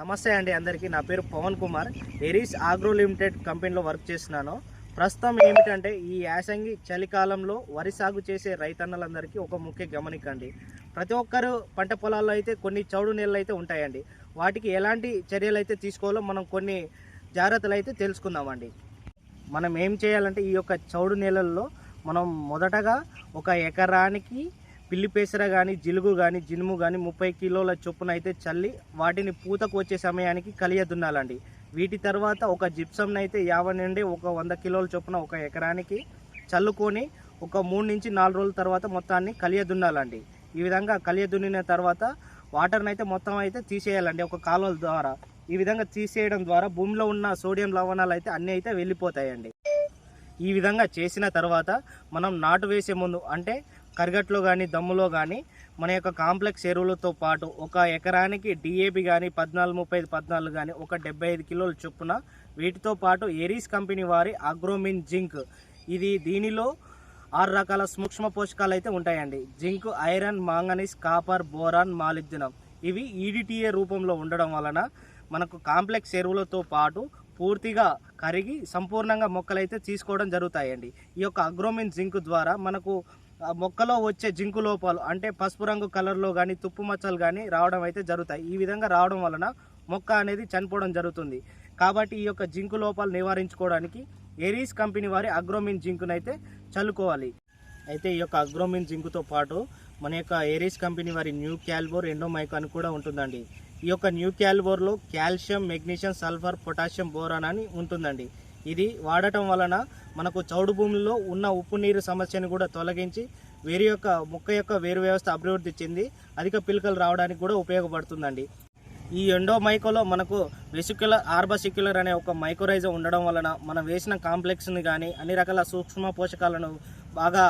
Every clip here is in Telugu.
నమస్తే అండి అందరికీ. నా పేరు Pavan Kumar. Aries agro limited కంపెనీలో వర్క్ చేస్తున్నాను. ప్రస్తుతం ఏమిటంటే ఈ యాసంగి చలికాలంలో వరి సాగు చేసే రైతన్నలందరికీ ఒక ముఖ్య గమనికండి. ప్రతి ఒక్కరు పంట పొలాల్లో అయితే కొన్ని చౌడు నీళ్ళు అయితే ఉంటాయండి. వాటికి ఎలాంటి చర్యలు అయితే తీసుకోవాలో మనం కొన్ని జాగ్రత్తలు అయితే తెలుసుకుందామండి. మనం ఏం చేయాలంటే ఈ యొక్క చౌడు నేలల్లో మనం మొదటగా ఒక ఎకరానికి పిల్లి పెసర కానీ జిలుగు కానీ జినుము కానీ ముప్పై కిలోల చొప్పున అయితే చల్లి వాటిని పూతకు వచ్చే సమయానికి కలియ దున్నాలండి వీటి తర్వాత ఒక జిప్సమ్ని అయితే యాభై నుండి ఒక వంద కిలోల చొప్పున ఒక ఎకరానికి చల్లుకొని ఒక మూడు నుంచి నాలుగు రోజుల తర్వాత మొత్తాన్ని కలియ దున్నాలండి ఈ విధంగా కలియ దున్నిన తర్వాత వాటర్ని అయితే మొత్తం అయితే తీసేయాలండి ఒక కాలువల ద్వారా. ఈ విధంగా తీసేయడం ద్వారా భూమిలో ఉన్న సోడియం లవణాలు అయితే అన్నీ అయితే వెళ్ళిపోతాయండి. ఈ విధంగా చేసిన తర్వాత మనం నాటు వేసే ముందు అంటే కరిగట్లో కానీ దమ్ములో కానీ మన యొక్క కాంప్లెక్స్ ఎరువులతో పాటు ఒక ఎకరానికి డిఏపి కానీ పద్నాలుగు ముప్పై ఐదు పద్నాలుగు కానీ ఒక డెబ్బై ఐదు కిలోల చొప్పున వీటితో పాటు ఎరీస్ కంపెనీ వారి అగ్రోమిన్ జింక్. ఇది దీనిలో ఆరు రకాల సూక్ష్మ పోషకాలు అయితే ఉంటాయండి. Zinc iron manganese copper boron molybdenum ఇవి ఈడిటిఏ రూపంలో ఉండడం వలన మనకు కాంప్లెక్స్ ఎరువులతో పాటు పూర్తిగా కరిగి సంపూర్ణంగా మొక్కలైతే తీసుకోవడం జరుగుతాయండి. ఈ యొక్క అగ్రోమిన్ జింక్ ద్వారా మనకు మొక్కలో వచ్చే జింకు లోపాలు అంటే పసుపు రంగు కలర్లో కానీ తుప్పు మచ్చలు కానీ రావడం అయితే జరుగుతాయి. ఈ విధంగా రావడం వలన మొక్క అనేది చనిపోవడం జరుగుతుంది. కాబట్టి ఈ యొక్క జింకు లోపాలు నివారించుకోవడానికి ఎరీస్ కంపెనీ వారి అగ్రోమిన్ జింకును అయితే చల్లుకోవాలి. అయితే ఈ యొక్క అగ్రోమిన్ జింకుతో పాటు మన యొక్క ఎరీస్ కంపెనీ వారి న్యూ క్యాల్బోర్ ఎండోమైకాన్ కూడా ఉంటుందండి. ఈ యొక్క new క్యాల్బోర్లో calcium magnesium sulphur potassium boron అని ఉంటుందండి. ఇది వాడటం వలన మనకు చౌడు భూమిలో ఉన్న ఉప్పు నీరు సమస్యను కూడా తొలగించి వేరు యొక్క మొక్క యొక్క వేరు వ్యవస్థ అభివృద్ధి చెంది అధిక పిలకలు రావడానికి కూడా ఉపయోగపడుతుందండి. ఈ ఎండో మైకోలో మనకు వెసిక్యులర్ ఆర్బసిక్యులర్ అనే ఒక మైక్రోరైజర్ ఉండడం వలన మనం వేసిన కాంప్లెక్స్ని కానీ అన్ని రకాల సూక్ష్మ పోషకాలను బాగా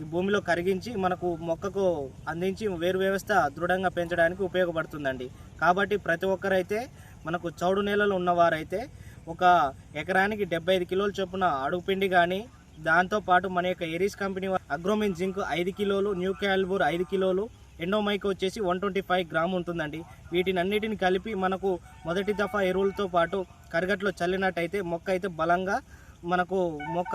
ఈ భూమిలో కరిగించి మనకు మొక్కకు అందించి వేరు వ్యవస్థ దృఢంగా పెంచడానికి ఉపయోగపడుతుందండి. కాబట్టి ప్రతి ఒక్కరైతే మనకు చౌడు నేలలు ఉన్నవారైతే ఒక ఎకరానికి డెబ్బై ఐదు కిలోల చొప్పున అడుగుపిండి కానీ దాంతోపాటు మన యొక్క ఎరీస్ కంపెనీ అగ్రోమిన్ జింక్ ఐదు కిలోలు న్యూ క్యాల్బూర్ ఐదు కిలోలు ఎండోమైక్ వచ్చేసి వన్ ట్వంటీ ఫైవ్ గ్రామ్ ఉంటుందండి. వీటిని అన్నిటిని కలిపి మనకు మొదటి దఫా ఎరువులతో పాటు కరగట్లో చల్లినట్టయితే మొక్క అయితే బలంగా మనకు మొక్క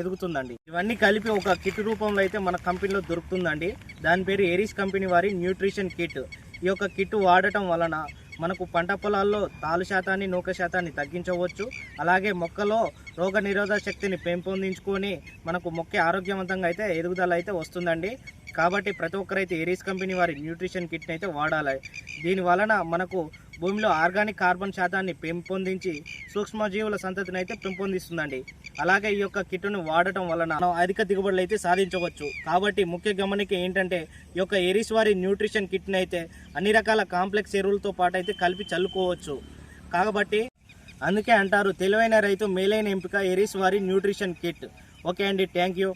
ఎదుగుతుందండి. ఇవన్నీ కలిపి ఒక కిట్ రూపంలో అయితే మన కంపెనీలో దొరుకుతుందండి. దాని పేరు ఏరిస్ కంపెనీ వారి న్యూట్రిషన్ కిట్. ఈ యొక్క కిట్ వాడటం వలన మనకు పంట పొలాల్లో తాలు శాతాన్ని నూక శాతాన్ని తగ్గించవచ్చు. అలాగే మొక్కలో రోగ నిరోధక శక్తిని పెంపొందించుకొని మనకు మొక్క ఆరోగ్యవంతంగా అయితే ఎదుగుదల అయితే వస్తుందండి. కాబట్టి ప్రతి ఒక్కరైతే ఎరీస్ కంపెనీ వారి న్యూట్రిషన్ కిట్ని అయితే వాడాలి. దీని వలన మనకు భూమిలో ఆర్గానిక్ కార్బన్ శాతాన్ని పెంపొందించి సూక్ష్మజీవుల సంతతిని అయితే పెంపొందిస్తుందండి. అలాగే ఈ యొక్క కిట్టును వాడటం వలన మనం అధిక దిగుబడులు అయితే సాధించవచ్చు. కాబట్టి ముఖ్య గమనిక ఏంటంటే ఈ యొక్క ఎరిస్వారి న్యూట్రిషన్ కిట్ని అయితే అన్ని రకాల కాంప్లెక్స్ ఎరువులతో పాటు అయితే కలిపి చల్లుకోవచ్చు. కాబట్టి అందుకే అంటారు తెలివైన రైతు మేలైన ఎంపిక ఎరిస్వారి న్యూట్రిషన్ కిట్. ఓకే అండి థ్యాంక్ యూ.